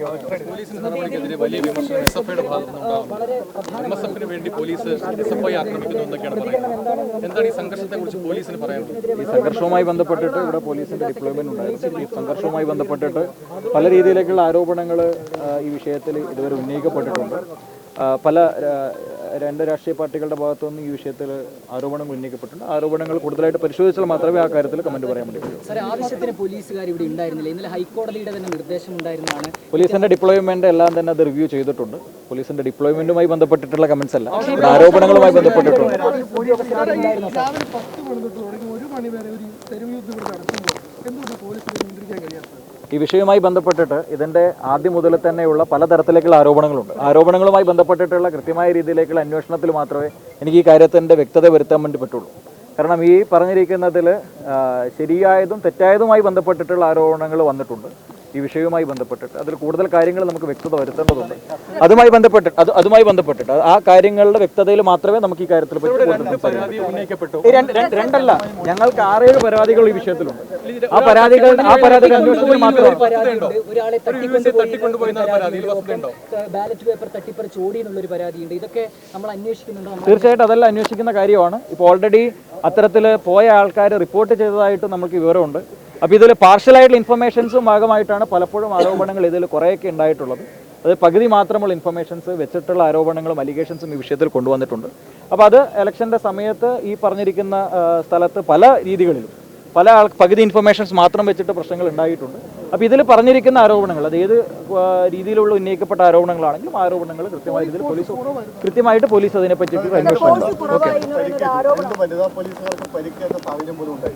നടപടിക്കെതിരെ വലിയ വിമർശനം. എസ് എഫ് ഐയുടെ ഭാഗത്തുനിന്നുണ്ടാകുന്നു എം എസ് എഫിന് വേണ്ടി പോലീസ് എസ് എഫ് ഐ ആക്രമിക്കുന്നു എന്നൊക്കെയാണ് പറയുന്നത്. എന്താണ് ഈ സംഘർഷത്തെ കുറിച്ച് പോലീസിന് പറയാനുള്ളത്? ഈ സംഘർഷവുമായി ബന്ധപ്പെട്ടിട്ട് ഇവിടെ പോലീസിന്റെ ഡിപ്ലോയ്മെന്റ് ഉണ്ടായിരുന്നു. ഈ സംഘർഷവുമായി ബന്ധപ്പെട്ടിട്ട് പല രീതിയിലേക്കുള്ള ആരോപണങ്ങൾ ഈ വിഷയത്തിൽ ഇതുവരെ ഉന്നയിക്കപ്പെട്ടിട്ടുണ്ട്. പല രണ്ട് രാഷ്ട്രീയ പാർട്ടികളുടെ ഭാഗത്തുനിന്ന് ഈ വിഷയത്തിൽ ആരോപണങ്ങൾ ഉന്നയിക്കപ്പെട്ടിട്ടുണ്ട്. ആരോപണങ്ങൾ കൂടുതലായിട്ട് പരിശോധിച്ചാൽ മാത്രമേ ആ കാര്യത്തിൽ കമന്റ് പറയാൻ വേണ്ടി ആവശ്യത്തിന് പോലീസുകാർ ഇവിടെ ഉണ്ടായിരുന്നില്ല. ഇന്നലെ ഹൈക്കോടതിയുടെ തന്നെ നിർദ്ദേശം ഉണ്ടായിരുന്നതാണ്. പോലീസിന്റെ ഡിപ്ലോയ്മെന്റ് എല്ലാം തന്നെ അത് റിവ്യൂ ചെയ്തിട്ടുണ്ട്. പോലീസിന്റെ ഡിപ്ലോയ്മെന്റുമായി ബന്ധപ്പെട്ടിട്ടുള്ള കമന്റ്സ് അല്ല. ആരോപണങ്ങളുമായി ബന്ധപ്പെട്ടിട്ടുണ്ട്. ഈ വിഷയവുമായി ബന്ധപ്പെട്ടിട്ട് ഇതിന്റെ ആദ്യം മുതൽ തന്നെയുള്ള പലതരത്തിലേക്കുള്ള ആരോപണങ്ങളുണ്ട്. ആരോപണങ്ങളുമായി ബന്ധപ്പെട്ടിട്ടുള്ള കൃത്യമായ രീതിയിലേക്കുള്ള അന്വേഷണത്തിൽ മാത്രമേ എനിക്ക് ഈ കാര്യത്തിന്റെ വ്യക്തത വരുത്താൻ വേണ്ടി പറ്റുള്ളൂ. കാരണം ഈ പറഞ്ഞിരിക്കുന്നതിൽ ശരിയായതും തെറ്റായതുമായി ബന്ധപ്പെട്ടിട്ടുള്ള ആരോപണങ്ങൾ വന്നിട്ടുണ്ട്. ഈ വിഷയവുമായി ബന്ധപ്പെട്ടിട്ട് അതിൽ കൂടുതൽ കാര്യങ്ങൾ നമുക്ക് വ്യക്തത വരുത്തേണ്ടതുണ്ട്. അതുമായി ബന്ധപ്പെട്ടിട്ട് അത് അതുമായി ബന്ധപ്പെട്ടിട്ട് ആ കാര്യങ്ങളുടെ വ്യക്തതയിൽ മാത്രമേ നമുക്ക് ഈ കാര്യത്തിൽ രണ്ടല്ല ഞങ്ങൾക്ക് ആറേഴ് പരാതികൾ ഈ വിഷയത്തിലുണ്ട്. ആ പരാതികൾ ആ പരാതികൾ അന്വേഷണത്തിൽ മാത്രമേ തീർച്ചയായിട്ടും അതെല്ലാം അന്വേഷിക്കുന്ന കാര്യമാണ്. ഇപ്പോൾ ഓൾറെഡി അത്തരത്തിൽ പോയ ആൾക്കാർ റിപ്പോർട്ട് ചെയ്തതായിട്ട് നമുക്ക് വിവരമുണ്ട്. അപ്പോൾ ഇതിൽ പാർഷ്യലായിട്ടുള്ള ഇൻഫർമേഷൻസും ഭാഗമായിട്ടാണ് പലപ്പോഴും ആരോപണങ്ങൾ ഇതിൽ കുറേയൊക്കെ ഉണ്ടായിട്ടുള്ളത് അത് പകുതി മാത്രമുള്ള ഇൻഫർമേഷൻസ് വെച്ചിട്ടുള്ള ആരോപണങ്ങളും അലിഗേഷൻസും ഈ വിഷയത്തിൽ കൊണ്ടുവന്നിട്ടുണ്ട് അപ്പോൾ അത് ഇലക്ഷന്റെ സമയത്ത് ഈ പറഞ്ഞിരിക്കുന്ന സ്ഥലത്ത് പല രീതികളിലും പല ആൾ പകുതി ഇൻഫർമേഷൻസ് മാത്രം വെച്ചിട്ട് പ്രശ്നങ്ങൾ ഉണ്ടായിട്ടുണ്ട് അപ്പോൾ ഇതിൽ പറഞ്ഞിരിക്കുന്ന ആരോപണങ്ങൾ അത് ഏത് രീതിയിലുള്ള ഉന്നയിക്കപ്പെട്ട ആരോപണങ്ങളാണെങ്കിലും ആരോപണങ്ങൾ കൃത്യമായ രീതിയിൽ പോലീസ് കൃത്യമായിട്ട് പോലീസ് അതിനെ പറ്റിയിട്ട് അന്വേഷണം ഓക്കെ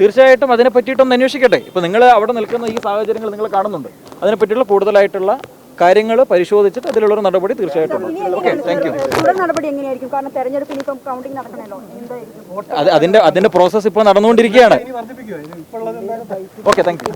തീർച്ചയായിട്ടും അതിനെ പറ്റിയിട്ടൊന്ന് അന്വേഷിക്കട്ടെ. ഇപ്പോൾ നിങ്ങൾ അവിടെ നിൽക്കുന്ന ഈ സാഹചര്യങ്ങൾ നിങ്ങൾ കാണുന്നുണ്ട്. അതിനെ പറ്റിയുള്ള കൂടുതലായിട്ടുള്ള കാര്യങ്ങൾ പരിശോധിച്ചിട്ട് അതിലുള്ളൊരു നടപടി തീർച്ചയായിട്ടും അതിന്റെ ഓക്കെ താങ്ക് യു അതിന്റെ പ്രോസസ്സ് ഇപ്പോൾ നടന്നുകൊണ്ടിരിക്കുകയാണ് ഓക്കെ താങ്ക് യു